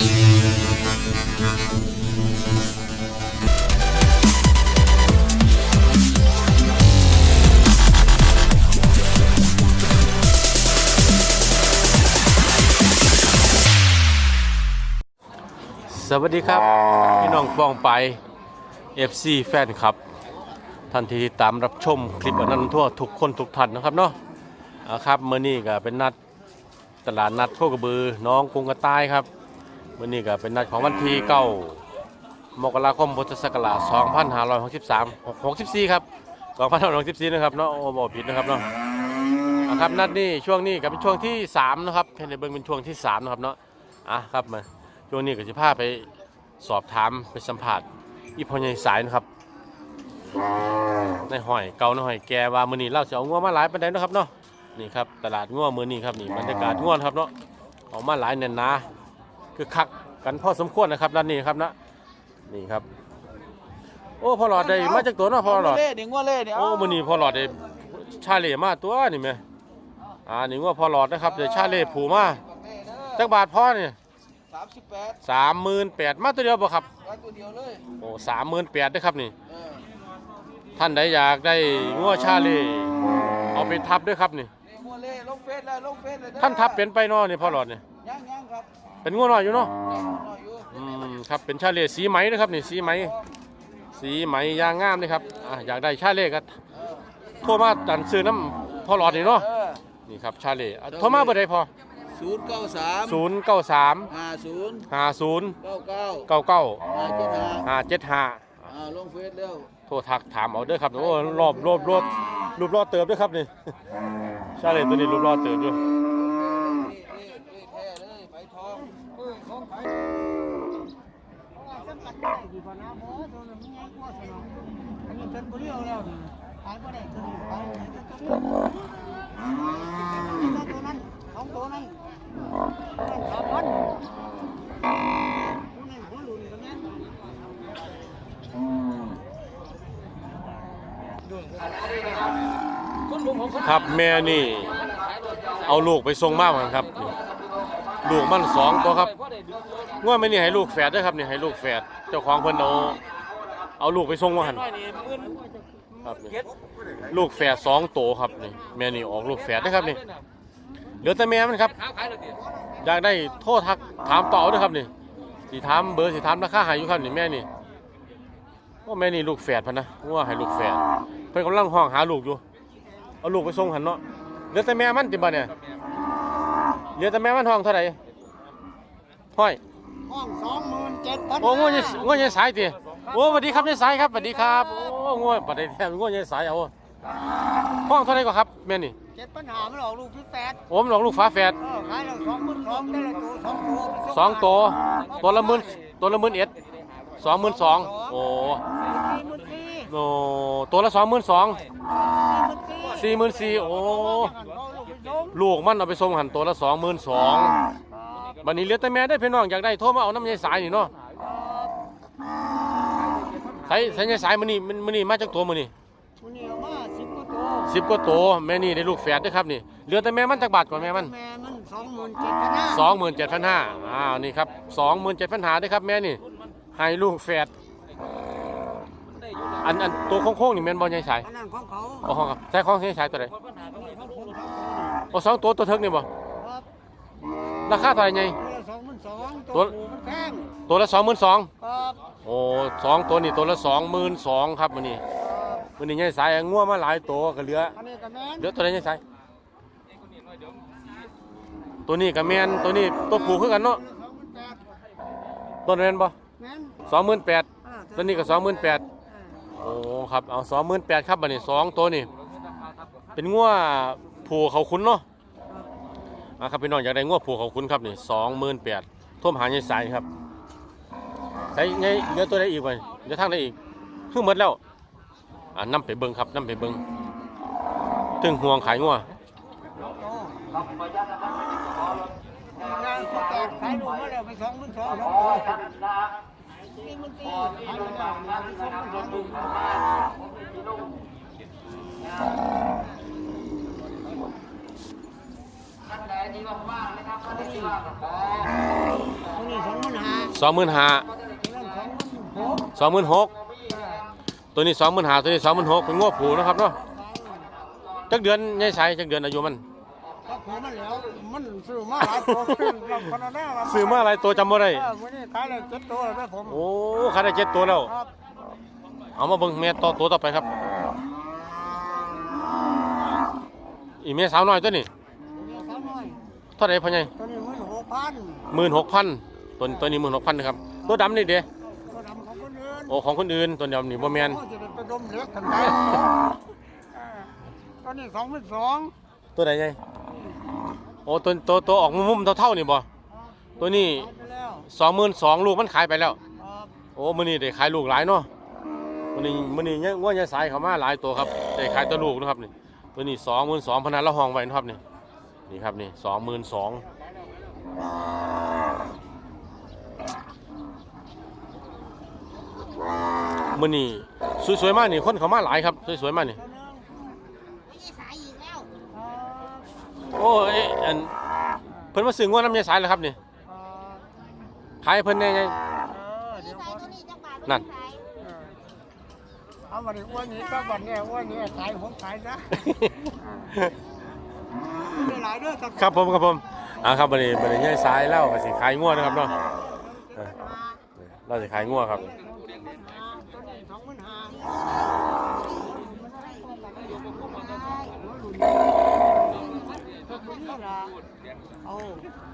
สวัสดีครับ พี่น้องปองไป FC แฟนครับท่านที่ติดตามรับชมคลิปอนันต์ทั่วทุกคนทุกท่านนะครับเนาะอ่าครับเมื่อนี้ก็เป็นนัดตลาดนัดโคกระบือน้องกรุงกระต่ายครับ เมื่อนี้ก็เป็นนัดของวันที่เก้ามกราคมพุทธศักราช2563 64ครับ2564นะครับเนาะโอ้บอกผิดนะครับเนาะอ่าครับนัดนี้ช่วงนี้ก็เป็นช่วงที่3นะครับเพนเดเบิงเป็นช่วงที่3นะครับเนาะอะครับมาช่วงนี้ก็จะพาไปสอบถามไปสัมผัสอีพอใหญ่สายนะครับในหอยเกาในหอยแกว่ามือนี้เราจะเอางัวมาหลายปันไดเนาะครับเนาะนี่ครับตลาดงัวมือนี้ครับนี่บรรยากาศงัวนครับเนาะออกมาหลายแน่นนา คือคักกันพอสมควรนะครับด้านนี้ครับนะนี่ครับ โอ้พอหลอดได้มาจากตัวเนาะพอหลอดเล่นี่งัวเล่นี่โอ้มือนี้พอหลอดได้ชาเล่มาตัวนี่ไหมอ่านี่งัวพอหลอดนะครับเดี๋ยวชาเล่ผูมาจักบาทพ่อนี่สามสิบแปดสามหมื่นแปดมาตัวเดียวบ่ครับร้อยตัวเดียวเลยโอ้สามหมื่นแปดด้วยครับนี่เออท่านใดอยากได้งัวชาเล่เอาไปทับด้วยครับนี่นี่งัวเล่ลงเฟซแล้วลงเฟซเลยด้อท่านทับเป็นไปเนอนี่พ่อหลอดนี่ยังยังครับ เป็นงัวน้อยอยู่เนาะยังน้อยอยู่อืมครับเป็นชาเล่สีไหมนะครับนี่สีไหมสีไหมยางงามนี่ครับอะอยากได้ชาเล่ก็โทรมาดันซื้อน้ำพ่อหลอดนี่เนาะเออนี่ครับชาเล่อะโทรมาเบอร์ใดพอศูนย์เก้าสามศูนย์เก้าสามห้าศูนย์ห้าศูนย์เก้าเก้าเก้าเก้าห้าเจ็ดห้าห้าเจ็ดห้าอ่าลงเฟซแล้วโทรทักถามเอาเด้อครับโอ้รอบรอบรอบรูปรอบเติมด้วยครับนี่ชาเล่ตัวนี้รูปรอบเติมด้วย นี่นี่นี่แท้เลยใบทองเออของไผ่ จำ กัดได้ดีกว่านะเพราะตัวมันง่ายกว่าสนองอันนี้เป็นบริเวณแล้วขายบ่ได้ตัวนี้ขายตัวนั้นสองตัวนั้นสามพันผู้นั้นหัวหลุนกันนั้นครับแม่นี่ เอาลูกไปส่งมากมันครับ ลูกมันสองตัวครับ ง่วไม่นี่ให้ลูกแฝดด้วยครับนี่ให้ลูกแฝดเจ้าของเพิ่นเอาเอาลูกไปส่งมาหันครับนี่ลูกแฝดสองตัวครับนี่แม่นี่ออกลูกแฝดนะครับนี่เหลือแต่แม่มันครับอยากได้โทษทักถามต่อด้วยครับนี่สีถามเบอร์สีถามราคาหายอยู่ครับนี่แม่นี่โอ้แม่นี่ลูกแฝดพันนะว่าให้ลูกแฝดเพิ่นกำลังห้องหาลูกอยู่เอาลูกไปส่งหันเนาะเหลือแต่แม่มันติบ่เนี่ยเหลือแต่แม่มันห้องเท่าไหร่ห้อย ห้องสองหมื่นเจ็ดพันโอ้งวยี่งวยี่สายติโอ้สวัสดีครับยี่สายครับสวัสดีครับโอ้งวปัดได้แท้งวยี่สายเอาห้องเท่าไหร่ก็ครับแม่นี่เจ็ดปัญหามันออกลูกที่แปดโอ้มนหลอกลูกฟ้าแฝดเออขายแล้วสองหมื่นสองได้ละตัวสองตัวสองตัวตัวละหมื่นตัวละหมื่นเอ็ดสองหมื่นสองโอ้สี่หมื่นสี่โนตัวละสองหมื่นสองสี่หมื่นสี่สี่หมื่นสี่โอ้ลูกไปส่งลูกมันเอาไปส่งหันตัวละสองหมื่นสอง บัดนี้เหลือแต่แม่ได้พี่น้องอยากได้โทรมาเอาน้ำยายสายนี่เนาะสายสายสายมือนี่มันมือนี่มาจากตัวมือนี่มันนี่เอามาสิบกว่าตัวสิบกว่าตัวแม่นี่ได้ลูกแฝดด้วยครับนี่เหลือแต่แม่มันจากบาทก่อนแม่มัน แม่มันสองหมื่นเจ็ดพันห้าสองหมื่นเจ็ดพันห้าอ้าวนี่ครับสองหมื่นเจ็ดพันห้าด้วยครับแม่นี่ ให้ลูกแฝด อันอันตัวโค้งๆนี่แม่นบอลใหญ่สายอันนั้นของเขาโอ้โหครับใช่ของใหญ่สายตัวไหนของผมเขาตัวนี้โอ้สองตัวตัวเทิกนี่บ่ค รับราคาเท่าไหร่ไงตัวละสองหมื่นสองตัตัววผูมันแพงตัวละสองหมื่นสองครับโอ้สองตัวนี่ตัวละสองหมื่นสองครับมือนี่มือนี่ใหญ่สายง่วงมาหลายตัวก็เหลืออันนี้ก็แม่นเหลือตัวไหนใหญ่สายตัวนี้กับแมนตัวนี้ตัวผูคือกันเนาะสองหมื่นแปดตัวนั้นบ่แม่นสองหมื่นแปดอ่าตัวนี้ก็สองหมื่นแปดโอ้ครับเอาสองหมื่นแปดครับบัดนี้สองตัวนี่เป็นงัวผูเขาคุ้นเนาะ อะครับพี่น้องอยากได้งัวผูเขาคุ้นครับนี่สองหมื่นแปดท่วมหาใหญ่สายครับใส่ไงเหลือตัวใดอีกบ่เหลือทางใดอีกเพิ่งหมดแล้วอะนำไปเบิ่งครับนำไปเบิ่งถึงห่วงขายงวโตงานที่แปดขายลูมาแล้วไปสองหมื่นสองสองตัวสี่หมื่นสี่ขายมาแล้วสองหมื่นสอง ตัวนี้สองหมื่นสองหมื่นห้านั่นสองหมื่นหกสองหมื่นหกตัวนี้สองหมื่นห้าตัวนี้สองหมื่นหกเป็นงวผูนะครับเนาะจักเดือนยายสายจักเดือนอายุมันก็ผมมันแล้วมันซื้อมาหลายตัวเราคนละหน้าเราซื้อมาอะไรตัวจำบ่ได้เออวันนี้ขายได้เจ็ดตัวแล้วผมโอ้ขายได้เจ็ดตัวแล้วครับเอามาเบิ่งแม่ต่อตัวต่อไปครับอีแม่สาวน้อยตัวนี้ ตัวนี้สามร้อย เท่าไหร่พ่อใหญ่ตัวนี้หมื่นหกพันหมื่นหกพันตัวตัวนี้หมื่นหกพันนะครับตัวดำนี่เด้ตัวดำของคนอื่นโอ้ของคนอื่นตัวดำนี่บ่แม่นโอ้จะได้ไปดมเล็กกันไปตัวนี้สองหมื่นสองตัวไหนใหญ่โอ้ตัวตัวตัวออกมุมๆเท่าๆนี่บ่ตัวนี้ขายไปแล้วสองหมื่นสองลูกมันขายไปแล้ว ครับโอ้มื้อนี้ได้ขายลูกหลายเนาะมื้อนี้มื้อนี้เนี่ยง่วนยายสายเข้ามาหลายตัวครับได้ขายตัวลูกนะครับนี่ตัวนี้22,000พนันละห้องไว้นะครับนี่ นี่ครับนี่22,000มื้อนี้สวยๆมากนี่คนเข้ามาหลายครับสวยๆมากนี่ตัวหนึงไม่ใช่สายอีกแล้วครับโอ้เอ้ยอันเพิ่นมาซื้อง่วนน้ำยายสายแล้วครับนี่อ่าขายให้เพิ่นได้ไงเออเดี๋ยวสายก่อนตัวนี้จังบาทนั่นสายเออเอาวันนี้อ้วนนี้ก็วันนี้อ้วนนี้ขายผมขายซะไม่ หลายเด้อครับครับผมครับผมอ่าครับบัดนี้บัดนี้ยายสายเล่าก็สิขายง่วนนะครับเนาะเออเราสิขายง่วครับตัวนี้สองหมื่นห้าตัวนี้ล่ะเอา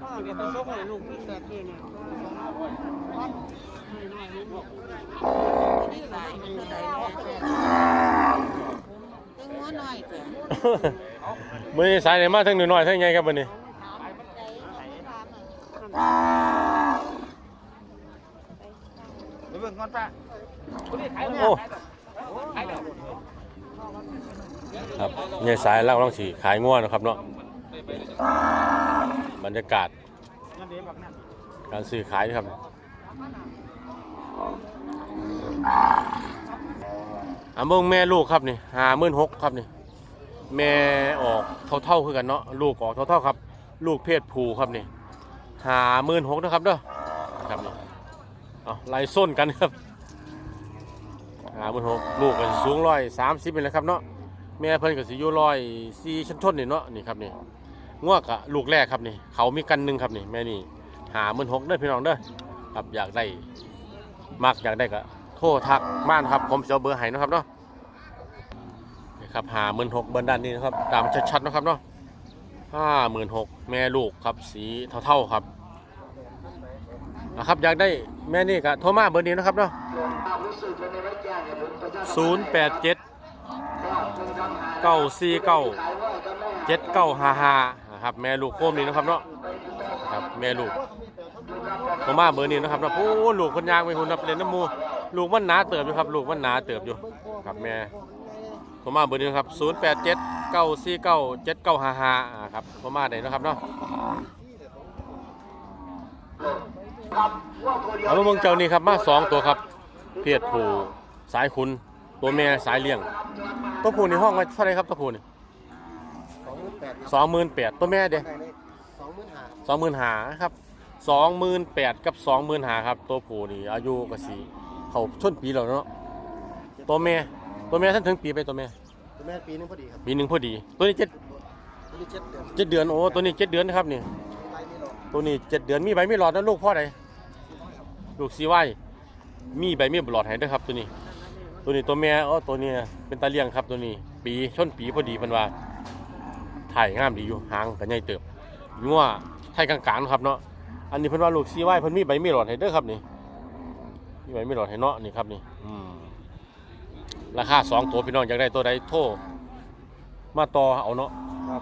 ก็เดี๋ยวไปส่งให้ลูกพี่แสบนี่เนี่ยพันไม่น้อยลูกไม่สายไม่สายตึงหัวหน่อยเถอะ มื้อนี้สายได้มาทั้งน้อยๆทั้งใหญ่ครับบัดนี้ใจสามอะเดี๋ยวเบิ่งก่อนป้าโอ้ครับยายสายเล่าต้องสิขายง่วนนะครับเนาะบรรยากาศ การซื้อขายนะครับอะเบิ่งแม่ลูกครับนี่56,000ครับนี่ แม่ออกเท่าๆคือกันเนาะลูกออกเท่าๆครับ ลูกเพศผู้ครับนี่หาหมื่นหกนะครับเด้อครับนี่เอาไล่ส้นกันครับหาหมื่นหกลูกก็สิสูงร้อยสามสิบเป็นแล้วครับเนาะแม่เพิ่นก็สิอยู่ร้อยสี่ชั้นชนนี่เนาะนี่ครับนี่งวกอะลูกแรกครับนี่เขามีกันหนึ่งครับนี่แม่นี่หาหมื่นหกเด้อพี่น้องเด้อครับอยากได้มากอยากได้ก็โทรทักบ้านครับผมจะเอาเบอร์ให้นะครับเนาะ ครับห้าหมื่นหกเบิร์ด้านนี้นะครับตามชัดๆนะครับเนาะห้าหมื่นหกแม่ลูกครับสีเท่าๆครับนะครับอยากได้แม่นี่ก็โทรมาเบอร์นี้นะครับเนาะศูนย์แปดเจ็ดเก้าสี่เก้าเจ็ดเก้าห้าห้านะครับแม่ลูกโคมนี้นะครับเนาะครับแม่ลูกโทรมาเบอร์นี้นะครับเนาะโอ้ลูกคนยางไปคุณนับเรียนน้ำมูลูกมันหนาเติบอยู่ครับ ลูกมันหนาเติบอยู่ครับแม่ โทรมาเบอร์นี้นะครับ 0 8 7 9 4 9 7 9 5 5ครับโทรมาได้นะครับเนาะเอามาเบิ่งเจ้านี่ครับมาสองตัวครับเพศผู้สายคุณตัวแม่สายเลี้ยงตัวผู้ในห้องไว้เท่าไหรครับตัวผู้นี่สองหมื่นแปดสองหมื่นแปดตัวแม่เด้ได้เลยสองหมื่นห้าสองหมื่นหาครับสองหมื่นแปดกับสองหมื่นหาครับ ตัวผู้นี่อายุก็สีเขาชนปีแล้วเนาะตัวแม่ ตัวแม่ท่านถึงปีไปตัวแม่ตัวแม่ปีนึงพอดีครับปีหนึ่งพอดี ตัวนี้เจ็ดตัวนี้เจ็ดเดือนเจ็ดเดือนโอ้ตัวนี้เจ็ดเดือนนะครับนี่ไล่ไม่ลงตัวนี้เจ็ดเดือนมีใบมีหลอดนะลูกพ่อใดลูกซีไว้มีใบมีหลอดให้ด้วยครับตัวนี้ ตัวนี้ตัวแม่อ๋อตัวนี้เป็นตาเลี้ยงครับตัวนี้ ปีชนปีพอดีเพันว่าถ่ายงามดีอยู่หางกับใหญ่เติบงัวไทยกลางๆครับเนาะอันนี้เพิ่นว่าลูกซีไว้เพิ่นมีใบมีหลอดให้เด้อครับนี่มีใบมีหลอดให้เนาะนี่ครับนี่อืม ราคาสองตัวพี่น้องอยากได้ตัวใดโทรมาต่อเอาเนาะครับ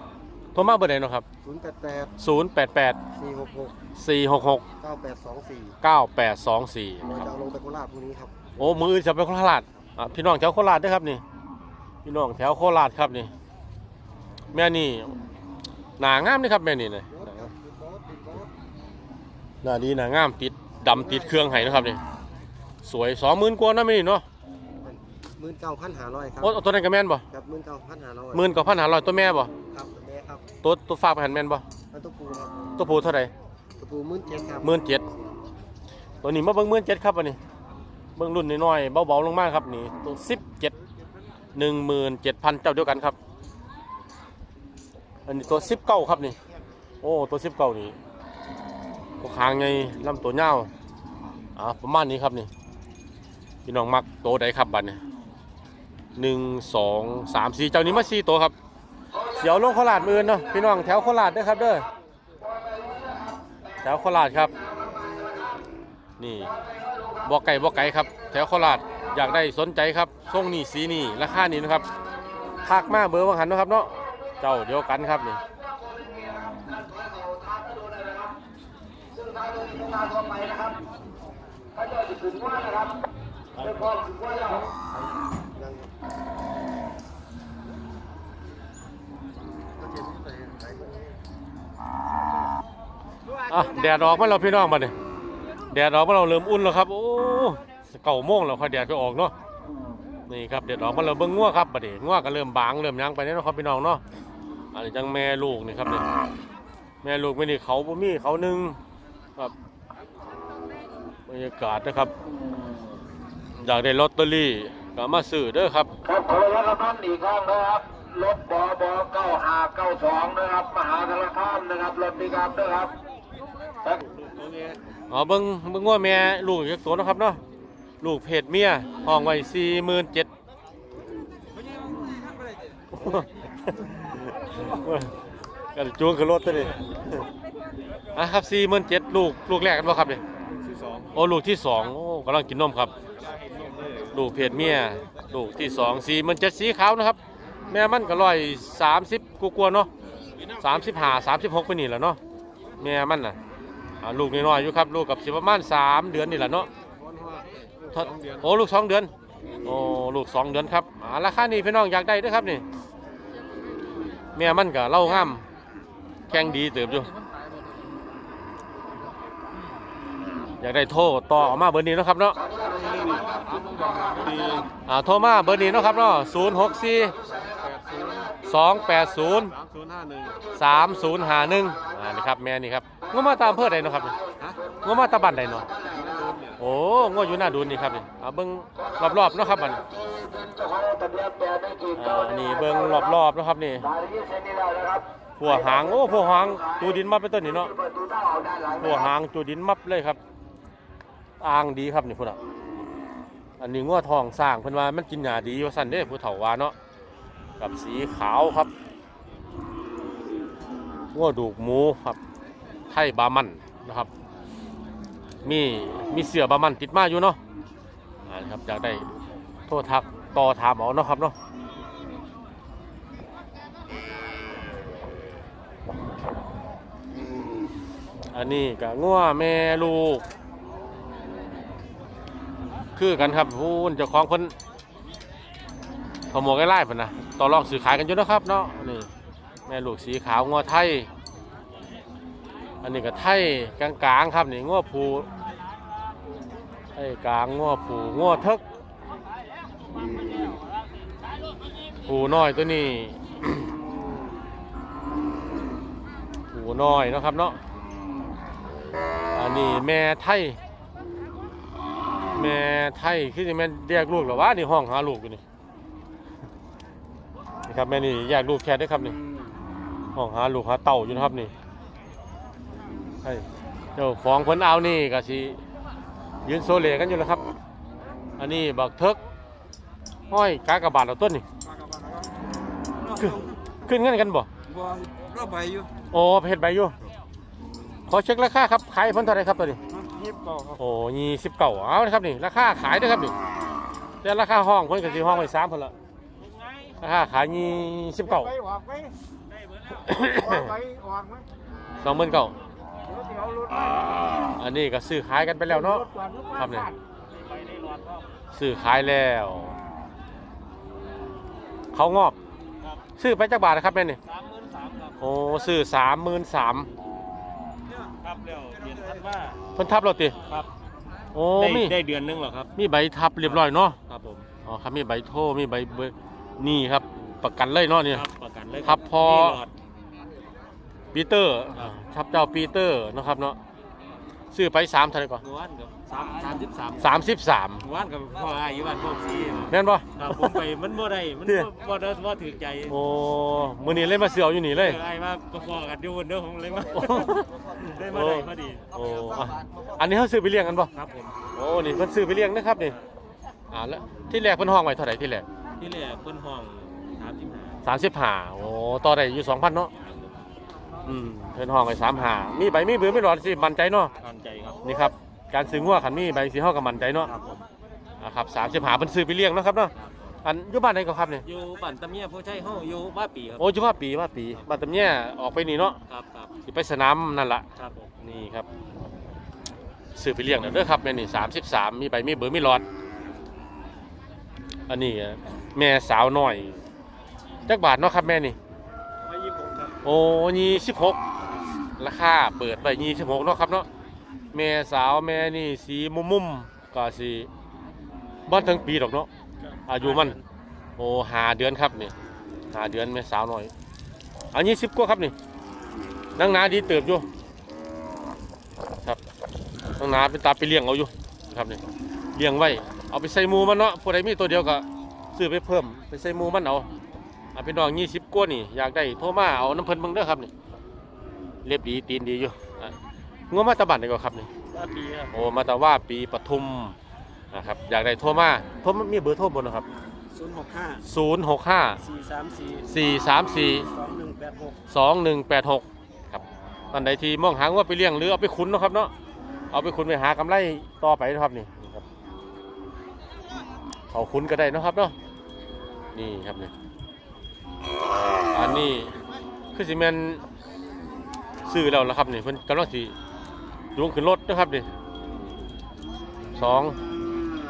โทรมาเบอร์ใดเนาะครับ ศูนย์แปดแปดศูนย์แปดแปดสี่หกหกสี่หกหกเก้าแปดสองสี่เก้าแปดสองสี่เราครับจะเอาลงไปโคราชพรุ่งนี้ครับ โอ้มืออนจะไปโคราชอะพี่น้องแถวโคราชด้วยครับนี่ พี่น้องแถวโคราชครับนี่ แม่นี่หนางามนี่ครับแม่นี่นะหน้าดีหนางามติดดำติดเครื่องไห้นะครับนี่สวยสองหมื่นกว่านะแม่นี่เนาะ หมื่นเก้าพันห้าร้อยครับโอ้ตัวนั้นก็แม่นบ่ครับหมื่นเก้าพันห้าร้อยหมื่นกับพันหาร้อยตัวแม่บ่ครับตัวแม่ครับตัวตัวฝากไปหันแม่นบ่แล้วตัวปูครับตัวผู้เท่าไหร่ตัวปูหมื่นเจ็ดครับหมื่นเจ็ดตัวตัวนี้มาเบิ่งหมื่นเจ็ดครับอันนี้เบิ่งรุ่นน้อยๆเบาๆลงมากครับนี่ตัวสิบเจ็ดหนึ่งหมื่นเจ็ดพันเจ้าเดียวกันครับ อันนี้ตัวสิบเก้าครับนี่ โอ้ตัวสิบเก้านี่ตัวคางไงลำตัวยาวอ่าประมาณนี้ครับนี่พี่น้องมักโตใดครับบัดนี้ หนึ่งสองสามสี่เจ้านี้มาสี่ตัวครับเดี๋ยวลงโคราชมือเนาะพี่น้องแถวโคราชด้อครับเด้อแถวโคราชครับ นี่บอกไก่บอกไก่ครับ แถวโคราชอยากได้สนใจครับทรงนี่สีนี่ราคานี้นะครับทักมาเบอร์วังหันนะครับเนาะเจ้าเดียวกันครับนี่อะแแดดออกมาแล้วพี่น้องมาเนี่ยแดดออกมาเราเริ่มอุ่นแล้วครับโอ้เก่าโมงแล้วค่อยแดดไปออกเนาะนี่ครับแดดออกมาเราเบิ่งงัวครับบัดนี้งัวก็เริ่มบางเริ่มยังไปเนาะครับพี่น้องเนาะอันนี้จังแม่ลูกนี่ครับนี่แม่ลูกไม่นี่เขาบ่มีเขาหนึ่งครับบรรยากาศนะครับ อยากได้ลอตเตอรี่ก็มาซื้อเด้อครับครับขอรับกระพันอีกครั้งนะครับ รถบอบเก้าห้าเก้าสองนะครับ มหาสารคามนะครับ รถปิกอัพนะครับอ๋อเบิ่งเบิ่งว่าแม่ลูกอีกตัวเนาะครับเนาะลูกเพศเมียห้องไว้สี่หมื่นเจ็ดกันจูงขึ้นรถตัวนี้อะครับสี่หมื่นเจ็ดลูกลูกแรกกันบ่ครับเนี่ยโอ้ลูกที่สองโอ้กำลังกินนมครับ ลูกเพศเมียลูกที่สองสี่หมื่นเจ็ดสีขาวนะครับ แม่มันก็ร้อยสามสิบกว่าๆเนาะสามสิบห้าสามสิบหกไปนี่แหละเนาะแม่มันน่ะอ่าลูกน้อยๆอยู่ครับลูกกับสิประมาณสามเดือนนี่แหละเนาะท่าโอ้ลูกสองเดือนโอ้ลูกสองเดือนครับอ่าราคานี้พี่น้องอยากได้เด้วยครับนี่แม่มันก็เล่างามแข็งดีเติบอยู่ อยากได้โทรต่อมาเบอร์นี้เนาะครับเนาะอ่าโทรมาเบอร์นี้เนาะครับเนาะศูนย์หกสี่ สองแปดศูนย์สามศูนย์ห้าหนึ่งอ่านี่ครับแม่นี่ครับงวมาตามอำเพื่อใดเนาะครับนี่งวมาตาบันใดเนาะโอ้งวอยู่หน้าดูนนี่ครับนี่อ่าเบิ้งรอบๆเนาะครับบัดนอ่านี่เบิ้งรอบๆเนาะครับนี่หัวหางโอ้หัวหางจูดินมับไปต้นนี่เนาะหัวหางจูดินมับเลยครับอ่างดีครับนี่พุ่นอะอันนี้งัวทองสร้างเพิ่นว่ามันกินหญ้าดีว่าซั่นเด้ผู้เฒ่าว่าเนาะ กับสีขาวครับงัวดูกหมูครับไทยบามันนะครับ มีมีเสือบามันติดมาอยู่เนาะอ่าครับอยากได้โทษทักต่อถามเอาเนาะครับเนาะอันนี้กับงัวแม่ลูก คือกันครับพูนเจ้าของคนขโมยไล่ๆเพิ่นนะ ต่อรองซื้อขายกันอยู่นะครับเนาะนี่แม่ลูกสีขาวงัวไทย อันนี้ก็ไทยกลางๆครับนี่งัวผูไทยกลางงัวผูงัวเทึกผูน้อยตัวนี้ผูน้อยเนาะครับเนาะอันนี้แม่ไทย แม่ไทยคือจะแม่นแยกลูกหรอวะนี่ห้องหาลูกอยู่นี่นี่ ครับแม่นี่แยกลูกแค่ได้อครับนี่ห้องหาลูกหาเต่าอยู่นะครับนี่ให้เจ้าของเพิ่นเอานี่ก็สิยืนโซเลกันอยู่แล้วครับ อันนี้บักเทิกห้อยกากระบาดเอาต้นนี่ขึ้นขึ้นเงินกันบ่บ่ก็ไปอยู่โอ้เพชรใบอยู่ขอเช็คราคาครับขายให้เพิ่นเท่าไหรครับตัวนี้ยิบเก่าครับโอ้ยี่สิบเก่าเอาเลยครับนี่ราคาขายด้วยครับนี่แต่ราคาห้องเพิ่นก็สิห้องไว้สามเพิ่นละ ราคาขายยี่สิบเก่าไปออกไปออกไปออกไหมสองหมื่นเก่าเดี๋ยวเดี๋ยวรถอันนี้ก็ซื้อขายกันไปแล้วเนาะครับเนี่ยซื้อขายแล้ว เขางอบ ซื้อไปจักบาทนะครับแม่นี่สามหมื่นสามครับโอ้ซื้อสามหมื่นสามครับเดี๋ยวเดือนธันวาเพิ่นทับเราติครับโอ้ได้มีได้เดือนหนึงเหรอครับ มีใบทับเรียบร้อยเนาะครับผมอ๋อครับมีใบโทรมีใบเบอร์ นี่ครับประกันเลยเนาะนี่ครับประกันเลยครับพอนี่หลอดปีเตอร์ครับครับเจ้าปีเตอร์นะครับเนาะซื้อไปสามเท่าไหร่ก่อนหมู่บ้านกับสามสามสิบสามสามสิบสามหมู่บ้านกับพ่ออายุบ้านพวกซีแม่นบ่ครับผมไปมันบ่ได้มันเด้อบ่บ่ได้บ่ถือใจโอ้มื้อนี้เลยมาเสือเอาอยู่นี่เลยไอ้มาพอกันอยู่บนเด้อผมเลยมาได้มาได้พอดีโอ้อะอันนี้เขาซื้อไปเลี้ยงกันบ่ครับผมโอ้นี่เพิ่นซื้อไปเลี้ยงนะครับนี่อ่าแล้วที่แรกเพิ่นห้องไว้เท่าไหร่ที่แรก ที่แรกเพิ่นห้อง35สามสิบห้าโอ้ต่อได้อยู่สองพันเนาะอืมเพิ่นห้องไว้สามห้ามีใบมีเบือไม่รอดสิมั่นใจเนาะตามใจครับนี่ครับการซื้องัวขันมีใบสีเฮากับมั่นใจเนาะครับผมอ่าครับสามสิบห้าเพิ่นซื้อไปเลี้ยงเนาะครับเนาะอันอยู่บ้านไหนก็ครับนี่อยู่บ้านตะเมียผู้ใช้เฮาอยู่บ้านปีครับโอ้อยู่ว่าปีว่าปีบ้านตำแย่ออกไปนี่เนาะครับครับสิไปสนามนั่นล่ะครับผมนี่ครับซื้อไปเลี้ยงแล้วเด้อครับแม่นี่สามสิบสามมีใบมีเบอร์มีหลอด อันนี้อะแม่สาวน้อยจักบาทเนาะครับแม่นี่มายิบผมครับโอ้ยี่สิบหกราคาเปิดไปยี่สิบหกเนาะครับเนาะแม่สาวแม่นี่สีมุมมุมๆก็สีบ้านทั้งปีดอกเนาะอายุมันโอ้หาเดือนครับนี่หาเดือนแม่สาวน้อยอันยี่สิบกว่าครับนี่นังหนาดีเติบอยู่ครับนังหนาเป็นตาไปเลี้ยงเอาอยู่ครับนี่เลี้ยงไว้ เอาไปใส่หมูมันเนาะผู้ใดมีตัวเดียวก็ซื้อไปเพิ่มไปใส่หมูมันเอาอะพี่น้องยี่สิบกว่านี่อยากได้โทรมาเอาน้ำเพิ่นเบิ่งเด้อครับนี่เรียบดีตีนดีอยู่อะงัวมาตะบันนี่ก็ครับนี่บ้านปีครับโอ้มาตะว่าปีปทุมนะครับอยากได้โทรมาโทรมามีเบอร์โทรบนนะครับ065ศูนย์หกห้า434สี่สามสี่2186สองหนึ่งแปดหกครับตอนใดที่มองหาว่าไปเลี้ยงหรือเอาไปขุนเนาะครับเนาะเอาไปขุนไปหากำไรต่อไปนะครับนี่นี่ครับ เอาขุนก็ได้นะครับเนาะนี่ครับนี่อันนี้คือสิแมนซื้อแล้วละครับนี่เพิ่นกำลังสิลงขึ้นรถนะครับนี่สอง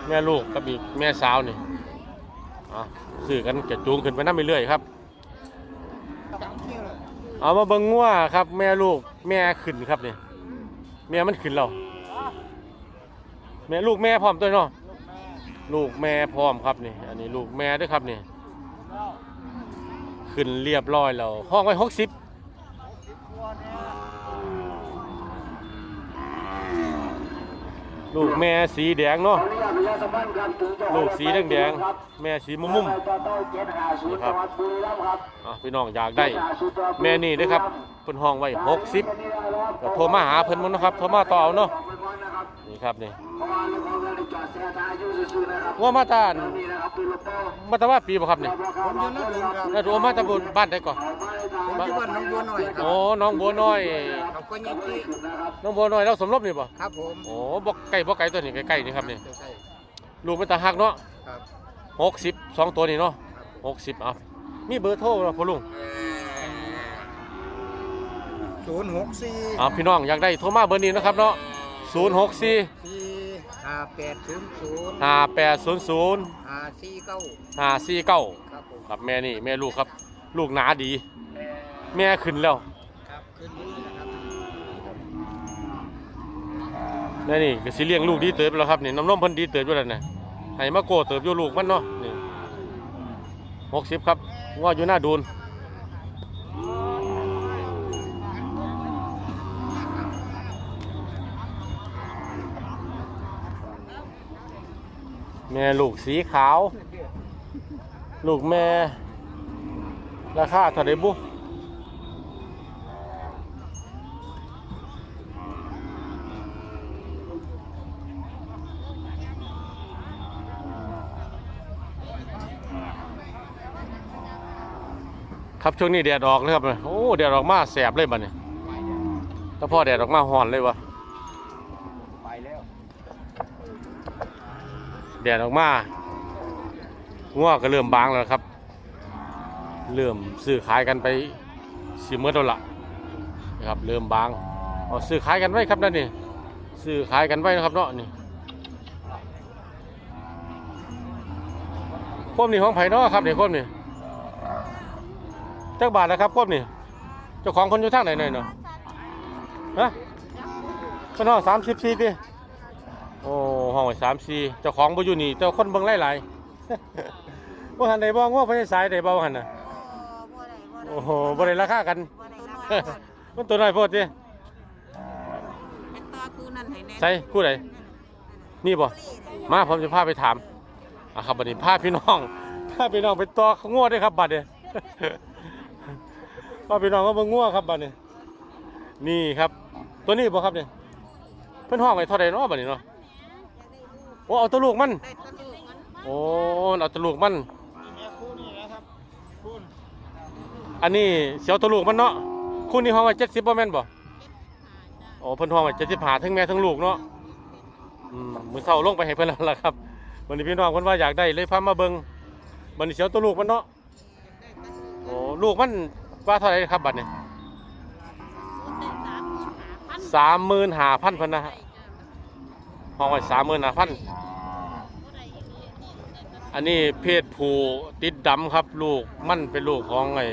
แม่ลูกกับอีกแม่สาวนี่อะซื้อกันจะจูงขึ้นไปน้ำเรื่อยครับเอามาเบิ่งงัวครับ แม่ลูกแม่ขึ้นครับนี่แม่มันขึ้นแล้วแม่ลูกแม่พร้อมตัวเนาะ ลูกแม่พร้อมครับนี่ อันนี้ลูกแม่ด้วยครับนี่ ขึ้นเรียบร้อยแล้ว ห้องไว้หกสิบลูกแม่สีแดงเนาะ ลูกสีแดงแดงแม่สีมุมมุมนี่ครับพี่น้องอยากได้ แม่นี่ด้อครับเพิ่นห้องไว้หกสิบก็โทรมาหาเพิ่นมั้งนะครับ โทรมาต่อเอาเนาะ นี่ครับนี่ว่ามาตาอันมาตาว่าปีบ่ครับนี่ผมอยู่นั่นเองครับแล้วดูมาตาบุญบ้านได้ก่อนผมอยู่บ้านหน้องบัวหน่อยครัโอ้น้องบัวน้อยกับก็ยังที่น้องบัวน้อยเราสมรบนี่บ่ครับผมโอ้บ่ไก่บ่ไก่ตัวนี้ใกล้ๆนี่ครับนี่ใช่ลูกมันตาหักเนาะครับหกสิบสองตัวนี่เนาะหกสิบเอามีเบอร์โทรบ่พ่อลุงศูนย์หกสี่อ่าพี่น้องอยากได้โทรมาเบอร์นี้นะครับเนาะ ศูนย์หกสี่สี่ห้าแปดศูนย์ศูนย์ห้าแปดศูนย์ศูนย์ห้าสี่เก้าห้าสี่เก้าครับผมครับแม่นี่แม่ลูกครับ ลูกหนาดี แม่ขึ้นแล้วครับขึ้นนี้นะครับแม่นี่ก็สิเลี้ยงลูกดีเติบแล้วครับนี่น้ำนมเพิ่นดีเติบอยู่แล้วนะให้มาโกเติบอยู่ลูกมันเนาะนี่หกสิบครับว่าอยู่หน้าดูน แม่ลูกสีขาว ลูกแม่ ราคาเท่าไหรบุครับช่วงนี้แดดออกเลยครับ โอ้แดดออกมาแสบเลยบัดนี้ถ้าพ่อแดดออกมาห่อนเลยวะ ไปแล้ว แดดออกมาง่วก็เริ่มบางแล้วครับ เริ่มซื้อขายกันไปสิเมื่อตัวละนะครับเริ่มบางเอาซื้อขายกันไว้ครับนั่นนี่ซื้อขายกันไว้นะครับเนาะนี่พวกนี้ของไผ่เนาะครับนี่พวกนี้จักบาทแล้วครับพวกนี้เจ้าของคนอยู่ทางไหนหน่อยเนาะฮะเป็นห้องสามสิบสี่ปี โอ้ห้องไว้สามสี่เจ้าของบ่อยู่นี่เจ้าคนเบิ่งไล่หลายๆ ว่าหันใดบ่ง้อพญสายใดบ่หันน่ะโอ้โอ้โหบ่ได้ราคากันบ่ได้รับมันตัวน้อยโพดติเป็นตัวคูนั่นให้ใส่คู่ใดนี่บ่มาผมจะพาไปถามอะครับบัดนี้พาพี่น้องพาพี่น้องไปต่อขงวดด้วยครับบัดนี้พาพี่น้องก็มาง่วครับบัดนี้นี่ครับ ตัวนี้บ่ครับเนี่ยเพิ่นห้องไว้เท่าใดเนาะบัดนี้เนาะ โอ้เอาตัวลูกมัน ได้ตะลูกมันโอ้เอาตัวลูกมัน แม่คู่นี่นะครับคู่อันนี้เสียวตัวลูกมันเนาะคู่นี้ห้องไว้70บ่แม่นบ่โอ้เพิ่นห้องไว้75ทั้งแม่ทั้งลูกเนาะอืมมื้อเช้าลงไปให้เพิ่นแล้วล่ะครับวันนี้พี่น้องเพิ่นว่าอยากได้เลยพามาเบิ่งบัดนี้เสียวตัวลูกมันเนาะโอ้ลูกมันว่าเท่าไหร่ครับบัดนี้สามหมื่นห้าพัน35,000เพิ่นนะฮะ ห้องไว้35,000อันนี้เพศผู้ติดดำครับ ลูกมันเป็นลูกของไอ้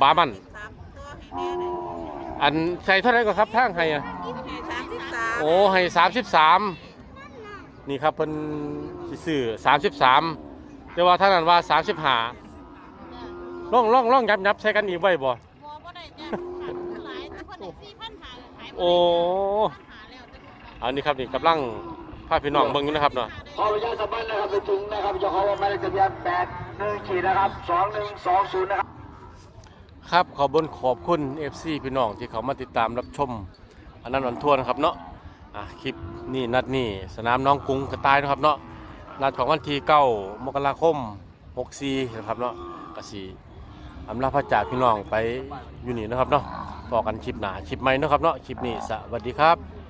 บามันสามตัวให้แม่เลยอันใส่เท่าไหรก็ครับทางให้อะให้สามสิบสามโอ้ให้สามสิบสามนี่ครับเพิ่นสิซื้อสามสิบสามแต่ว่าท่านนั้นว่าสามสิบห้าล่องล่องล่องยับยับใช้กันอีกไว้บ่บัวบ่ได้จ้ะหลายแต่คนได้สี่พันหาขายบ่ได้โอ้หาแล้วแต่ อันนี้ครับนี่กำลังพาพี่น้องเบิ่งอยู่นะครับเนาะขอประชาสัมพันธ์นะครับไปถึงนะครับเจ้าของรถหมายเลขทะเบียนแปดหนึ่งขีดนะครับสองหนึ่งสองศูนย์นะครับ ครับขอบนขอบคุณ FC พี่น้องที่เขามาติดตามรับชม อันนั้นวันทั่วนะครับเนาะอะคลิปนี่นัดนี่สนามน้องกรุงกระต่ายนะครับเนาะนัดของวันที่9มกราคม64นะครับเนาะกสีอำลาพระจากพี่น้องไปอยู่นี่นะครับเนาะบอกกันคลิปหน้าคลิปใหม่เนาะครับเนาะคลิปนี้สวัสดีครับ